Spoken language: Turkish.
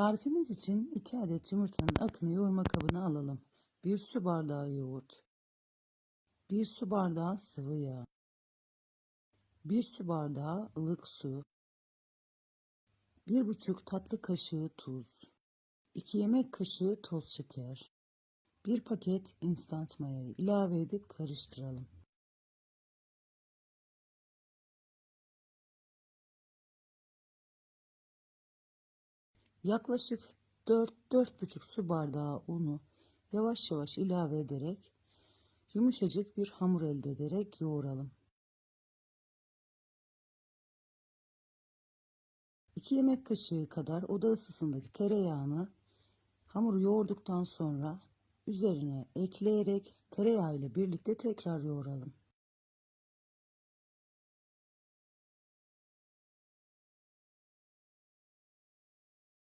Tarifimiz için 2 adet yumurtanın akını yoğurma kabına alalım. 1 su bardağı yoğurt. 1 su bardağı sıvı yağ. 1 su bardağı ılık su. 1,5 tatlı kaşığı tuz. 2 yemek kaşığı toz şeker. 1 paket instant mayayı ilave edip karıştıralım. Yaklaşık 4-4,5 su bardağı unu yavaş yavaş ilave ederek yumuşacık bir hamur elde ederek yoğuralım. 2 yemek kaşığı kadar oda ısısındaki tereyağını hamuru yoğurduktan sonra üzerine ekleyerek tereyağı ile birlikte tekrar yoğuralım.